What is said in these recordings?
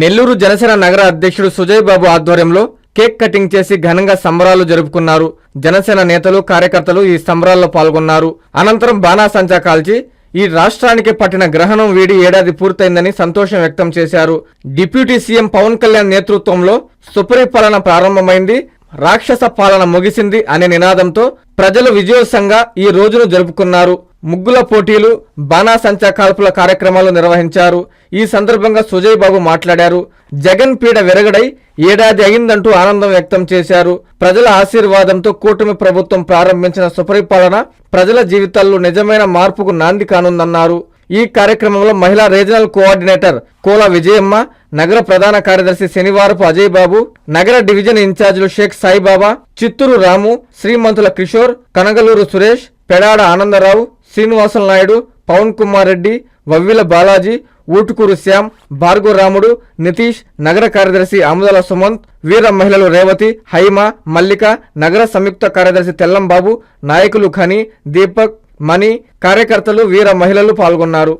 నెల్లూరు జనసేన నగర అధ్యక్షుడు సుజయ్ బాబు ఆధ్వర్యంలో కేక్ కటింగ్ చేసి ఘనంగా సంబరాలు జరుపుకున్నారు. జనసేన నేతలు కార్యకర్తలు ఈ సంబరాల్లో పాల్గొన్నారు. అనంతరం బాణాసంచా కాల్చి ఈ రాష్ట్రానికి పట్టిన గ్రహణం వీడి ఏడాది పూర్తయిందని సంతోషం వ్యక్తం చేశారు. డిప్యూటీ సీఎం పవన్ కళ్యాణ్ నేతృత్వంలో సుపరిపాలన ప్రారంభమైంది. రాక్షస పాలన ముగిసింది అనే నినాదంతో ప్రజలు విజయోత్సంగా ఈ రోజును జరుపుకున్నారు. ముగ్గుల పోటీలు బాణాసంచా కాల్పుల కార్యక్రమాలు నిర్వహించారు. ఈ సందర్భంగా సుజయ్ బాబు మాట్లాడారు. జగన్ పీడ విరగడై ఏడాది అయిందంటూ ఆనందం వ్యక్తం చేశారు. ప్రజల ఆశీర్వాదంతో కూటమి ప్రభుత్వం ప్రారంభించిన సుపరిపాలన ప్రజల జీవితాల్లో నిజమైన మార్పుకు నాంది కానుందన్నారు. ఈ కార్యక్రమంలో మహిళా రీజనల్ కోఆర్డినేటర్ కోల విజయమ్మ నగర ప్రధాన కార్యదర్శి శనివారపు అజయ్ బాబు నగర డివిజన్ ఇన్ఛార్జీలు షేక్ సాయిబాబా చిత్తూరు రాము శ్రీమంతుల కిషోర్ కనగలూరు సురేష్ పెడాడ ఆనందరావు శ్రీనివాసుల నాయుడు పవన్ కుమార్ రెడ్డి వవ్విల బాలాజీ ఊటుకూరు శ్యామ్ భార్గవ రాముడు నితీష్ నగర కార్యదర్శి ఆముదల సుమంత్ వీర మహిళలు రేవతి హైమ మల్లిక నగర సంయుక్త కార్యదర్శి తెల్లంబాబు నాయకులు ఖని దీపక్ మణి కార్యకర్తలు వీర మహిళలు పాల్గొన్నారు.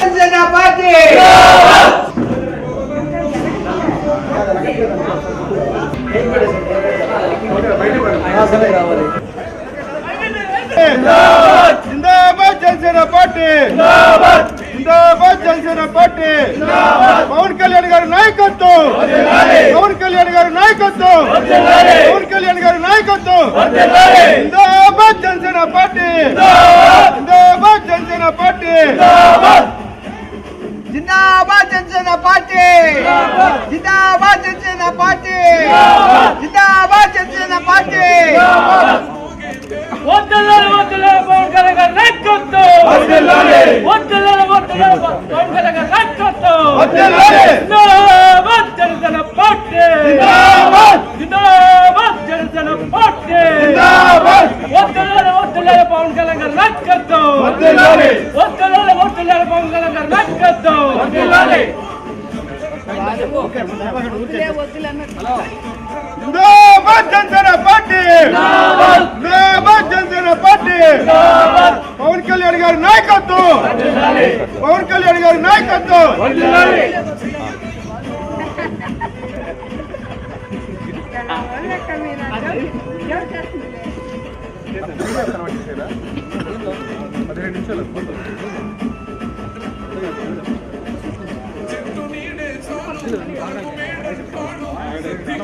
జనసేన పార్టీ జిందాబాద్ జనసేన పార్టీ. జిందాబాద్. జనసేన పార్టీ. పవన్ కళ్యాణ్ గారి నాయకత్వం. పవన్ కళ్యాణ్ గారి నాయకత్వం. పవన్ కళ్యాణ్ గారి నాయకత్వం. జిందాబాద్ జనసేన పార్టీ. జిందాబాద్. జనసేన పార్టీ. జిందాబాద్. జనసేన పార్టీ. జిందాబాద్. జనసేన పార్టీ. జిందాబాద్. జనసేన పార్టీ. వద్దలాలి వద్దలాలి పవన్ కళ్యాణ్ గారి నాయకత్వం వద్దలాలి వద్దలాలి పవన్ కళ్యాణ్ గారి నాయకత్వం వద్దలాలి. జిందాబాద్ జనసేన పార్టీ జిందాబాద్. జిందాబాద్ జనసేన పార్టీ జిందాబాద్. వద్దలాలి వద్దలాలి పవన్ కళ్యాణ్ గారి నాయకత్వం వద్దలాలి. వద్దలాలి వద్దలాలి పవన్ కళ్యాణ్ గారి పవన్ కళ్యాణ్ జిందాబాద్ నాయకత్వం. పవన్ కళ్యాణ్ గారి నాయకత్వం.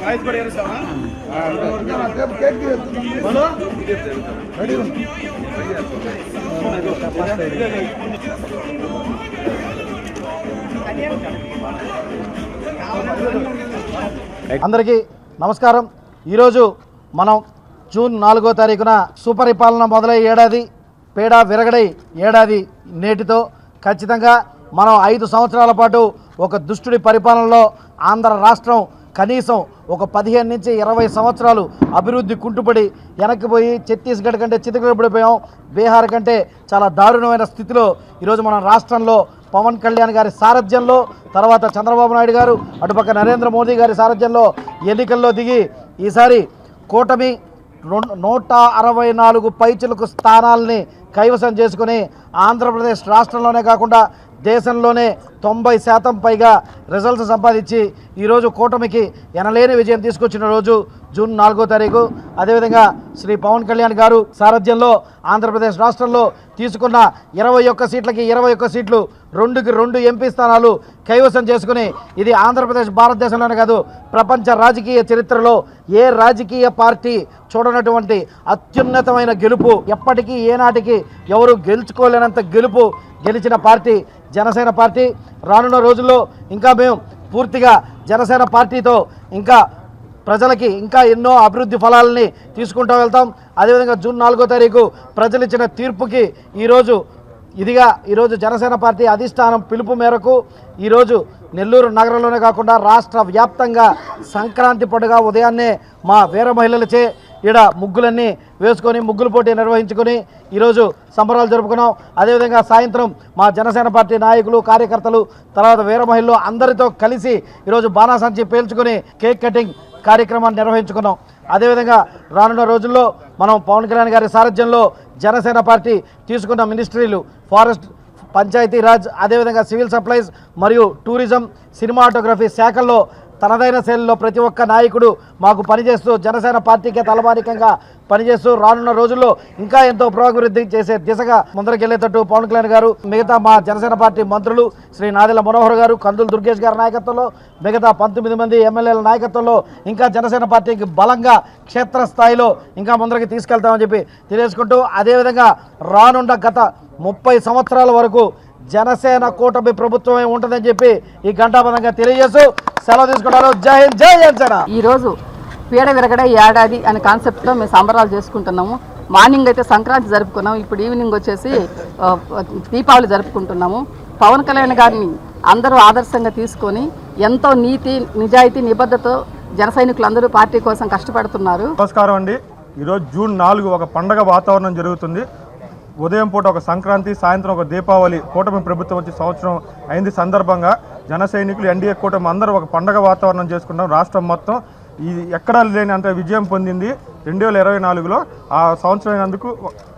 నాయకత్వం అందరికీ నమస్కారం. ఈరోజు మనం జూన్ నాలుగో తారీఖున సుపరిపాలన మొదలై ఏడాది పేడ విరగడై ఏడాది నేటితో ఖచ్చితంగా మనం ఐదు సంవత్సరాల పాటు ఒక దుష్టుడి పరిపాలనలో ఆంధ్ర రాష్ట్రం కనీసం ఒక పదిహేను నుంచి ఇరవై సంవత్సరాలు అభివృద్ధి కుంటుపడి వెనక్కిపోయి ఛత్తీస్గఢ్ కంటే చితకబడిపోయాం బీహార్ కంటే చాలా దారుణమైన స్థితిలో ఈరోజు మన రాష్ట్రంలో పవన్ కళ్యాణ్ గారి సారథ్యంలో తర్వాత చంద్రబాబు నాయుడు గారు అటుపక్క నరేంద్ర మోదీ గారి సారథ్యంలో ఎన్నికల్లో దిగి ఈసారి కూటమి రెండు నూట అరవై నాలుగు పైచులకు స్థానాల్ని కైవసం చేసుకుని ఆంధ్రప్రదేశ్ రాష్ట్రంలోనే కాకుండా దేశంలోనే తొంభై శాతం పైగా రిజల్ట్స్ సంపాదించి ఈరోజు కూటమికి ఎనలేని విజయం తీసుకొచ్చిన రోజు జూన్ నాలుగో తారీఖు. అదేవిధంగా శ్రీ పవన్ కళ్యాణ్ గారు సారథ్యంలో ఆంధ్రప్రదేశ్ రాష్ట్రంలో తీసుకున్న ఇరవై ఒక్క సీట్లకి ఇరవై ఒక్క సీట్లు రెండుకి రెండు ఎంపీ స్థానాలు కైవసం చేసుకుని ఇది ఆంధ్రప్రదేశ్ భారతదేశంలోనే కాదు ప్రపంచ రాజకీయ చరిత్రలో ఏ రాజకీయ పార్టీ చూడనటువంటి అత్యున్నతమైన గెలుపు ఎప్పటికీ ఏనాటికి ఎవరు గెలుచుకోలేనంత గెలుపు గెలిచిన పార్టీ జనసేన పార్టీ రానున్న రోజుల్లో ఇంకా మేము పూర్తిగా జనసేన పార్టీతో ఇంకా ప్రజలకి ఇంకా ఎన్నో అభివృద్ధి ఫలాలని తీసుకుంటూ వెళ్తాం. అదేవిధంగా జూన్ నాలుగో తారీఖు ప్రజలు ఇచ్చిన తీర్పుకి ఈరోజు ఇదిగా ఈరోజు జనసేన పార్టీ అధిష్టానం పిలుపు మేరకు ఈరోజు నెల్లూరు నగరంలోనే కాకుండా రాష్ట్ర వ్యాప్తంగా సంక్రాంతి పండుగ ఉదయాన్నే మా వీర మహిళలచే ఈడ ముగ్గులన్నీ వేసుకొని ముగ్గులు పోటీ నిర్వహించుకొని ఈరోజు సంబరాలు జరుపుకున్నాం. అదేవిధంగా సాయంత్రం మా జనసేన పార్టీ నాయకులు కార్యకర్తలు తర్వాత వీర మహిళలు అందరితో కలిసి ఈరోజు బాణాసంచి పేల్చుకొని కేక్ కటింగ్ కార్యక్రమాన్ని నిర్వహించుకున్నాం. అదేవిధంగా రానున్న రోజుల్లో మనం పవన్ కళ్యాణ్ గారి సారథ్యంలో జనసేన పార్టీ తీసుకున్న మినిస్ట్రీలు ఫారెస్ట్ పంచాయతీరాజ్ అదేవిధంగా సివిల్ సప్లైస్ మరియు టూరిజం సినిమాటోగ్రఫీ శాఖల్లో తనదైన శైలిలో ప్రతి ఒక్క నాయకుడు మాకు పనిచేస్తూ జనసేన పార్టీకే తలమానికంగా పనిచేస్తూ రానున్న రోజుల్లో ఇంకా ఎంతో పురోభివృద్ధి చేసే దిశగా ముందరకెళ్ళేటట్టు పవన్ కళ్యాణ్ గారు మిగతా మా జనసేన పార్టీ మంత్రులు శ్రీ నాదెల మనోహర్ గారు కందులు దుర్గేష్ గారి నాయకత్వంలో మిగతా పంతొమ్మిది మంది ఎమ్మెల్యేల నాయకత్వంలో ఇంకా జనసేన పార్టీకి బలంగా క్షేత్రస్థాయిలో ఇంకా ముందరికి తీసుకెళ్తామని చెప్పి తెలియజేసుకుంటూ అదేవిధంగా రానున్న గత ముప్పై సంవత్సరాల వరకు జనసేన కూటమి ప్రభుత్వమే ఉంటుందని చెప్పి ఈ గంటాపదంగా తెలియజేస్తూ సెలవు తీసుకుంటారు జై హింద్ జై జనసేన. ఈరోజు పీడ విరగడ ఏడాది అనే కాన్సెప్ట్తో మేము సంబరాలు చేసుకుంటున్నాము. మార్నింగ్ అయితే సంక్రాంతి జరుపుకున్నాము. ఇప్పుడు ఈవినింగ్ వచ్చేసి దీపావళి జరుపుకుంటున్నాము. పవన్ కళ్యాణ్ గారిని అందరూ ఆదర్శంగా తీసుకొని ఎంతో నీతి నిజాయితీ నిబద్ధతో జన సైనికులందరూ పార్టీ కోసం కష్టపడుతున్నారు. నమస్కారం అండి. ఈరోజు జూన్ నాలుగు ఒక పండగ వాతావరణం జరుగుతుంది. ఉదయం పూట ఒక సంక్రాంతి సాయంత్రం ఒక దీపావళి కూటమి ప్రభుత్వం వచ్చి సంవత్సరం అయింది సందర్భంగా. జన సైనికులు ఎన్డీఏ కూటమి అందరూ ఒక పండగ వాతావరణం చేసుకుంటాం. రాష్ట్రం మొత్తం ఈ ఎక్కడా లేని అంత విజయం పొందింది రెండు వేల ఇరవై నాలుగులో. ఆ సంవత్సరం అయినందుకు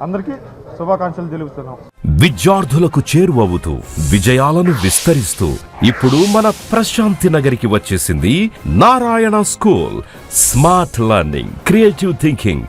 అందరికీ శుభాకాంక్షలు తెలుపుతున్నాం. విద్యార్థులకు చేరువవుతూ విజయాలను విస్తరిస్తూ ఇప్పుడు మన ప్రశాంతి నగరికి వచ్చేసింది Narayana school. Smart learning creative thinking